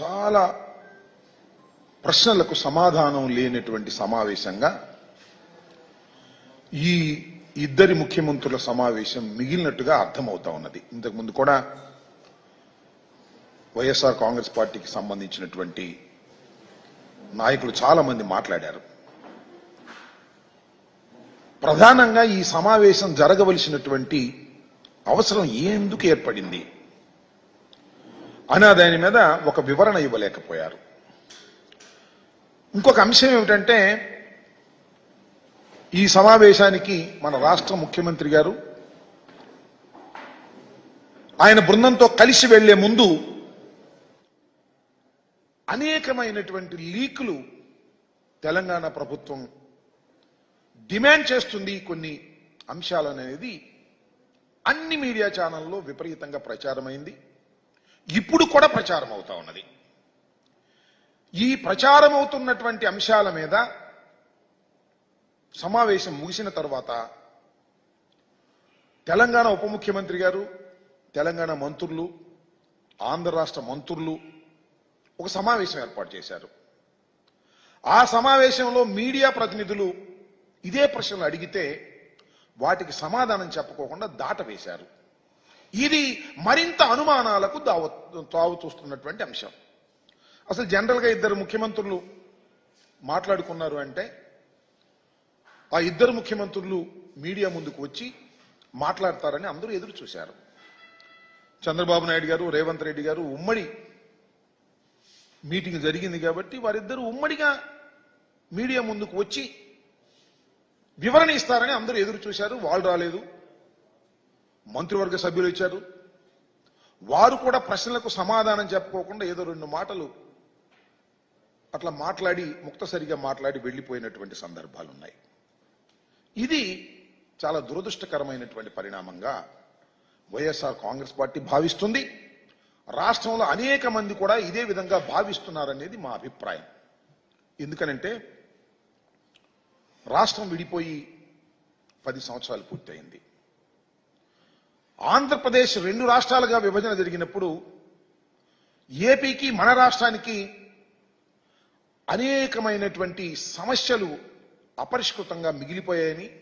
చాలా ప్రశ్నలకు సమాధానం లేనటువంటి సమావేశంగా ఈ ఇద్దరి ముఖ్యమంత్రుల సమావేశం మిగిలినట్టుగా అర్థమవుతా ఉన్నది. ఇంతకుముందు కూడా వైఎస్ఆర్ కాంగ్రెస్ పార్టీకి సంబంధించినటువంటి నాయకులు చాలా మంది మాట్లాడారు. ప్రధానంగా ఈ సమావేశం జరగవలసినటువంటి అవసరం ఎందుకు ఏర్పడింది? అనే దాని మీద ఒక వివరణ ఇవ్వలేకపోయారు. ఇంకొక అంశం ఏమిటంటే ఈ సమావేశానికి మన రాష్ట్ర ముఖ్యమంత్రి గారు ఆయన బృందంతో కలిసి వెళ్ళే ముందు అనేకమైనటువంటి లీకులు తెలంగాణ ప్రభుత్వం డిమాండ్ చేస్తుంది కొన్ని అంశాలనేది అన్ని మీడియా ఛానల్లో విపరీతంగా ప్రచారమైంది. ఇప్పుడు కూడా ప్రచారం అవుతా ఉన్నది. ఈ ప్రచారం అవుతున్నటువంటి అంశాల మీద సమావేశం ముగిసిన తర్వాత తెలంగాణ ఉప ముఖ్యమంత్రి గారు తెలంగాణ మంత్రులు ఆంధ్ర రాష్ట్ర మంత్రులు ఒక సమావేశం ఏర్పాటు చేశారు. ఆ సమావేశంలో మీడియా ప్రతినిధులు ఇదే ప్రశ్నలు అడిగితే వాటికి సమాధానం చెప్పకోకుండా దాటవేశారు ఇది మరింత అనుమానాలకు దావ తావు చూస్తున్నటువంటి అంశం. అసలు జనరల్గా ఇద్దరు ముఖ్యమంత్రులు మాట్లాడుకున్నారు అంటే ఆ ఇద్దరు ముఖ్యమంత్రులు మీడియా ముందుకు వచ్చి మాట్లాడతారని అందరూ ఎదురు చూశారు. చంద్రబాబు నాయుడు గారు రేవంత్ రెడ్డి గారు ఉమ్మడి మీటింగ్ జరిగింది కాబట్టి వారిద్దరూ ఉమ్మడిగా మీడియా ముందుకు వచ్చి వివరణ ఇస్తారని అందరూ ఎదురు చూశారు. వాళ్ళు రాలేదు. మంత్రివర్గ సభ్యులు ఇచ్చారు. వారు కూడా ప్రశ్నలకు సమాధానం చెప్పుకోకుండా ఏదో రెండు మాటలు అట్లా మాట్లాడి ముక్తసరిగా మాట్లాడి వెళ్ళిపోయినటువంటి సందర్భాలు ఉన్నాయి ఇది చాలా దురదృష్టకరమైనటువంటి పరిణామంగా వైఎస్ఆర్ కాంగ్రెస్ పార్టీ భావిస్తుంది. రాష్ట్రంలో అనేక మంది కూడా ఇదే విధంగా భావిస్తున్నారనేది మా అభిప్రాయం. ఎందుకనంటే రాష్ట్రం విడిపోయి పది సంవత్సరాలు పూర్తయింది. ఆంధ్రప్రదేశ్ రెండు రాష్ట్రాలుగా విభజన జరిగినప్పుడు ఏపీకి మన రాష్ట్రానికి అనేకమైనటువంటి సమస్యలు అపరిష్కృతంగా మిగిలిపోయాయని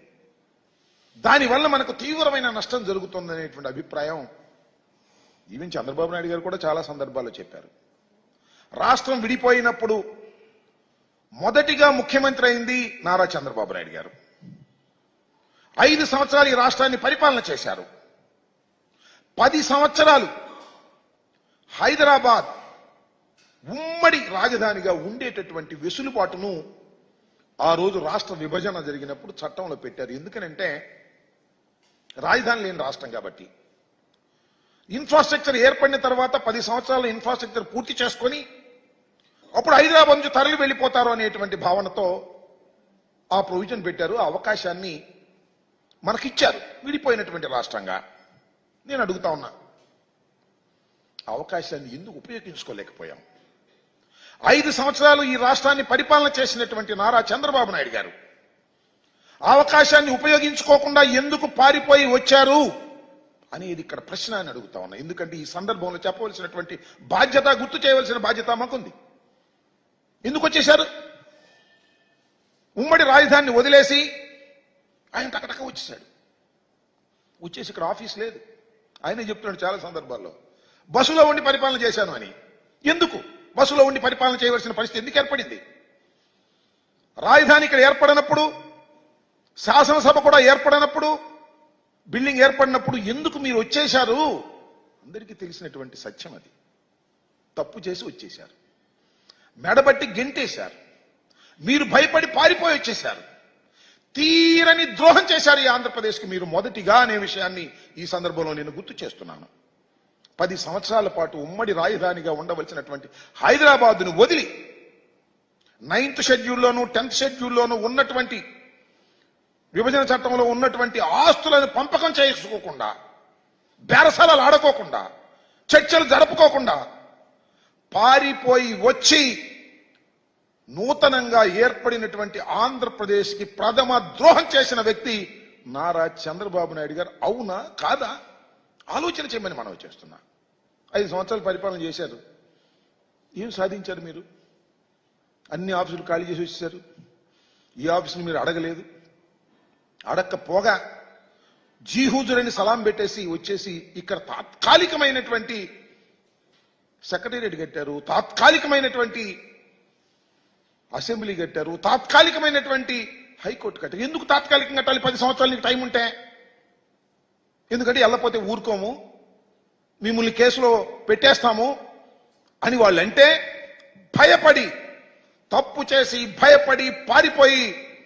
దానివల్ల మనకు తీవ్రమైన నష్టం జరుగుతుందనేటువంటి అభిప్రాయం ఈవెన్ చంద్రబాబు నాయుడు గారు కూడా చాలా సందర్భాల్లో చెప్పారు. రాష్ట్రం విడిపోయినప్పుడు మొదటిగా ముఖ్యమంత్రి అయింది నారా చంద్రబాబు నాయుడు గారు. ఐదు సంవత్సరాలు ఈ రాష్ట్రాన్ని పరిపాలన చేశారు. పది సంవత్సరాలు హైదరాబాద్ ఉమ్మడి రాజధానిగా ఉండేటటువంటి వెసులుబాటును ఆ రోజు రాష్ట్ర విభజన జరిగినప్పుడు చట్టంలో పెట్టారు. ఎందుకనంటే రాజధాని లేని రాష్ట్రం కాబట్టి. ఇన్ఫ్రాస్ట్రక్చర్ ఏర్పడిన తర్వాత పది సంవత్సరాల ఇన్ఫ్రాస్ట్రక్చర్ పూర్తి చేసుకొని అప్పుడు హైదరాబాద్ నుంచి తరలి వెళ్ళిపోతారు అనేటువంటి భావనతో ఆ ప్రొవిజన్ పెట్టారు. ఆ అవకాశాన్ని మనకిచ్చారు. విడిపోయినటువంటి రాష్ట్రంగా. నేను అడుగుతా ఉన్నా. అవకాశాన్ని ఎందుకు ఉపయోగించుకోలేకపోయాం? ఐదు సంవత్సరాలు ఈ రాష్ట్రాన్ని పరిపాలన చేసినటువంటి నారా చంద్రబాబు నాయుడు గారు. అవకాశాన్ని ఉపయోగించుకోకుండా ఎందుకు పారిపోయి వచ్చారు అనేది ఇక్కడ ప్రశ్న అని అడుగుతా ఉన్నా. ఎందుకంటే ఈ సందర్భంలో చెప్పవలసినటువంటి బాధ్యత గుర్తు చేయవలసిన బాధ్యత మాకుంది. ఎందుకు వచ్చేశారు? ఉమ్మడి రాజధానిని వదిలేసి ఆయన టకటక వచ్చేసాడు వచ్చేసి ఇక్కడ ఆఫీస్ లేదు. ఆయనే చెప్తున్నాడు చాలా సందర్భాల్లో. బస్సులో ఉండి పరిపాలన చేశాను అని. ఎందుకు? బస్సులో ఉండి పరిపాలన చేయవలసిన పరిస్థితి ఎందుకు ఏర్పడింది? రాజధాని ఇక్కడ ఏర్పడినప్పుడు శాసనసభ కూడా ఏర్పడినప్పుడు బిల్డింగ్ ఏర్పడినప్పుడు ఎందుకు మీరు వచ్చేశారు? అందరికీ తెలిసినటువంటి సత్యం అది. తప్పు చేసి వచ్చేశారు. మెడబట్టి గెంటేశారు. మీరు భయపడి పారిపోయి వచ్చేశారు. తీరని ద్రోహం చేశారు ఈ ఆంధ్రప్రదేశ్కి మీరు మొదటిగా అనే విషయాన్ని ఈ సందర్భంలో నేను గుర్తు చేస్తున్నాను. పది సంవత్సరాల పాటు ఉమ్మడి రాజధానిగా ఉండవలసినటువంటి హైదరాబాద్ను వదిలి నైన్త్ షెడ్యూల్లోను టెన్త్ షెడ్యూల్లోను ఉన్నటువంటి విభజన చట్టంలో ఉన్నటువంటి ఆస్తులను పంపకం చేసుకోకుండా బేరసాలలు ఆడుకోకుండా చర్చలు జరుపుకోకుండా పారిపోయి వచ్చి నూతనంగా ఏర్పడినటువంటి ఆంధ్రప్రదేశ్కి ప్రథమ ద్రోహం చేసిన వ్యక్తి నారా చంద్రబాబు నాయుడు గారు. అవునా? కాదా? ఆలోచన చేయమని మనం చేస్తున్నా. ఐదు సంవత్సరాలు పరిపాలన చేశారు. ఏం సాధించారు మీరు? అన్ని ఆఫీసులు ఖాళీ చేసి వచ్చేసారు ఈ ఆఫీసులు మీరు అడగలేదు. అడగకపోగా జీహూజురని సలాం పెట్టేసి వచ్చేసి ఇక్కడ తాత్కాలికమైనటువంటి సెక్రటేరియట్ కట్టారు. తాత్కాలికమైనటువంటి అసెంబ్లీ కట్టారు. తాత్కాలికమైనటువంటి హైకోర్టు కట్టారు. ఎందుకు తాత్కాలికంగా కట్టాలి? పది సంవత్సరాలు నీకు టైం ఉంటే. ఎందుకంటే వెళ్ళపోతే ఊరుకోము. మిమ్మల్ని కేసులో పెట్టేస్తాము అని వాళ్ళు అంటే భయపడి తప్పు చేసి భయపడి పారిపోయి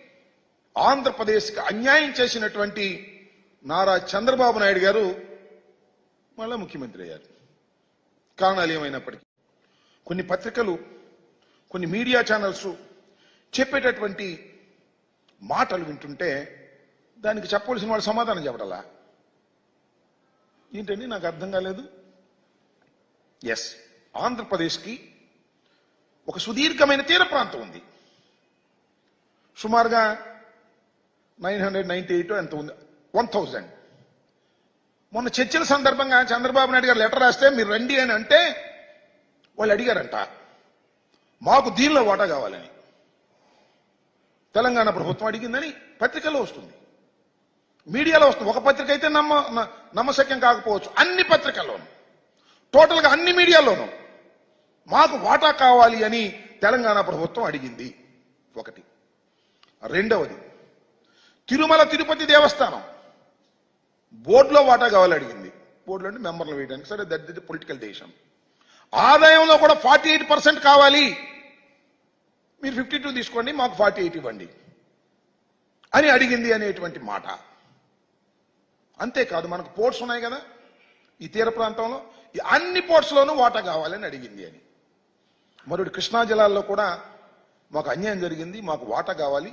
ఆంధ్రప్రదేశ్కి అన్యాయం చేసినటువంటి నారా చంద్రబాబు నాయుడు గారు మళ్ళా ముఖ్యమంత్రి అయ్యారు. కారణాలు ఏమైనప్పటికీ. కొన్ని పత్రికలు కొన్ని మీడియా ఛానల్స్ చెప్పేటటువంటి మాటలు వింటుంటే దానికి చెప్పవలసిన వాళ్ళు సమాధానం చెప్పడలా? ఏంటండి? నాకు అర్థం కాలేదు. ఎస్ ఆంధ్రప్రదేశ్కి ఒక సుదీర్ఘమైన తీర ప్రాంతం ఉంది. సుమారుగా నైన్ హండ్రెడ్ నైంటీ ఎయిట్ ఎంత ఉంది. One thousand. మొన్న చర్చల సందర్భంగా చంద్రబాబు నాయుడు గారు లెటర్ రాస్తే మీరు రండి అని అంటే వాళ్ళు అడిగారంట. మాకు దీనిలో వాటా కావాలని. తెలంగాణ ప్రభుత్వం అడిగిందని పత్రికలో వస్తుంది. మీడియాలో వస్తుంది. ఒక పత్రిక అయితే నమ్మ న- నమ్మశక్యం కాకపోవచ్చు. అన్ని పత్రికల్లోనూ. టోటల్గా అన్ని మీడియాలోనూ మాకు వాటా కావాలి అని తెలంగాణ ప్రభుత్వం అడిగింది. ఒకటి. రెండవది. తిరుమల తిరుపతి దేవస్థానం. బోర్డులో వాటా కావాలి అడిగింది. బోర్డులో అంటే మెంబర్లు వేయడానికి. సరే దట్ ది పొలిటికల్ దేశం ఆదాయంలో కూడా ఫార్టీ ఎయిట్ పర్సెంట్ కావాలి. మీరు ఫిఫ్టీ టూ తీసుకోండి మాకు ఫార్టీ ఎయిట్ ఇవ్వండి అని అడిగింది అనేటువంటి మాట. అంతేకాదు మనకు పోర్ట్స్ ఉన్నాయి కదా ఈ తీర ప్రాంతంలో ఈ అన్ని పోర్ట్స్లోనూ వాటా కావాలని అడిగింది అని. మరొకటి కృష్ణా జిల్లాల్లో కూడా మాకు అన్యాయం జరిగింది మాకు వాటా కావాలి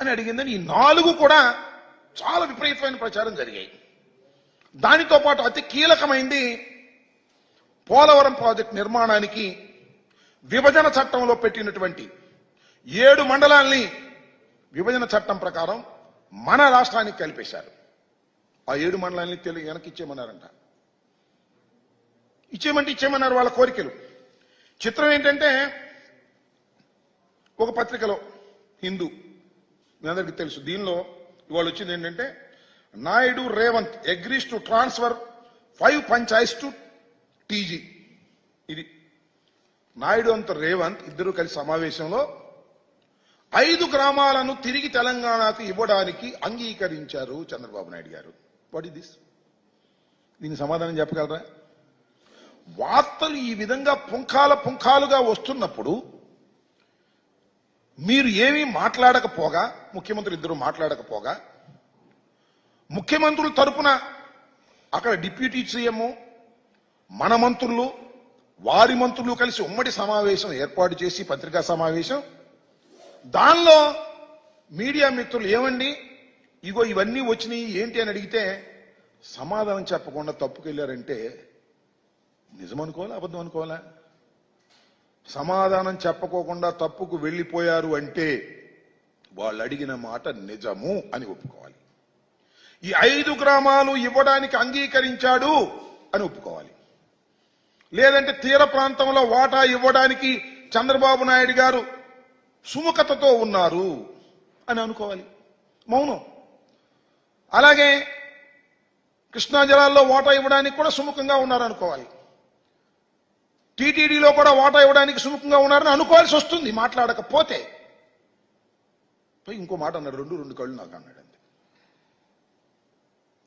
అని అడిగిందని ఈ నాలుగు కూడా చాలా విపరీతమైన ప్రచారం జరిగాయి. దానితో పాటు అతి కీలకమైంది పోలవరం ప్రాజెక్ట్ నిర్మాణానికి విభజన చట్టంలో పెట్టినటువంటి ఏడు మండలాల్ని విభజన చట్టం ప్రకారం మన రాష్ట్రానికి కలిపేశారు. ఆ ఏడు మండలాన్ని తెలుగు వెనక్కి ఇచ్చేయమన్నారంట. ఇచ్చేయమంటే ఇచ్చేయమన్నారు వాళ్ళ కోరికలు. చిత్రం ఏంటంటే ఒక పత్రికలో హిందూ మీ అందరికీ తెలుసు దీనిలో ఇవాళ వచ్చింది ఏంటంటే Naidu Revanth agrees to transfer five panchayats to TG ఇది నాయుడు అంత రేవంత్ ఇద్దరు కలిసి సమావేశంలో ఐదు గ్రామాలను తిరిగి తెలంగాణకు ఇవ్వడానికి అంగీకరించారు చంద్రబాబు నాయుడు గారు. వాట్ ఇస్ దిస్ దీనికి సమాధానం చెప్పగలరా? వార్తలు ఈ విధంగా పుంఖాల పుంఖాలుగా వస్తున్నప్పుడు మీరు ఏమీ మాట్లాడకపోగా ముఖ్యమంత్రి ఇద్దరు మాట్లాడకపోగా ముఖ్యమంత్రుల తరపున అక్కడ డిప్యూటీ సీఎం మన మంత్రులు వారి మంత్రులు కలిసి ఉమ్మడి సమావేశం ఏర్పాటు చేసి పత్రికా సమావేశం. దానిలో మీడియా మిత్రులు ఏమండి? ఇగో ఇవన్నీ వచ్చినాయి ఏంటి అని అడిగితే సమాధానం చెప్పకుండా తప్పుకెళ్ళారంటే నిజం అనుకోవాలా అబద్ధం అనుకోవాలా సమాధానం చెప్పకోకుండా తప్పుకు వెళ్ళిపోయారు అంటే వాళ్ళు అడిగిన మాట నిజము అని ఒప్పుకోవాలి. ఈ ఐదు గ్రామాలు ఇవ్వడానికి అంగీకరించాడు అని ఒప్పుకోవాలి. లేదంటే తీర ప్రాంతంలో వాటా ఇవ్వడానికి చంద్రబాబు నాయుడు గారు సుముఖతతో ఉన్నారు అని అనుకోవాలి. మౌనం. అలాగే కృష్ణా జలాల్లో వాటా ఇవ్వడానికి కూడా సుముఖంగా ఉన్నారు అనుకోవాలి. టీటీడీలో కూడా వాటా ఇవ్వడానికి సుముఖంగా ఉన్నారని అనుకోవాల్సి వస్తుంది మాట్లాడకపోతే. ఇంకో మాట అన్నాడు రెండు రెండు కళ్ళు నాకు అన్నాడు అంతే.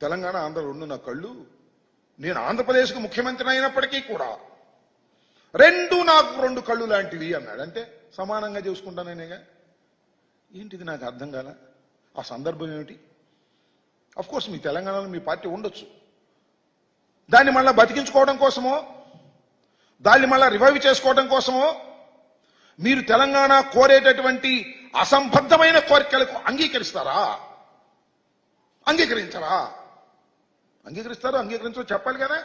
తెలంగాణ ఆంధ్ర రెండు నా కళ్ళు నేను ఆంధ్రప్రదేశ్కు ముఖ్యమంత్రి అయినప్పటికీ కూడా రెండు నాకు రెండు కళ్ళు లాంటివి అన్నాడు. అంటే సమానంగా చూసుకుంటానేనేగా ఏంటిది నాకు అర్థం కాల? ఆ సందర్భం ఏమిటి? కోర్స్ మీ తెలంగాణలో మీ పార్టీ ఉండొచ్చు. దాన్ని మళ్ళీ బతికించుకోవడం కోసమో? దాన్ని మళ్ళా రివైవ్ చేసుకోవడం కోసమో? మీరు తెలంగాణ కోరేటటువంటి అసంబద్ధమైన కోరికలకు అంగీకరిస్తారా? అంగీకరించరా? అంగీకరిస్తారో అంగీకరించో చెప్పాలి కదా?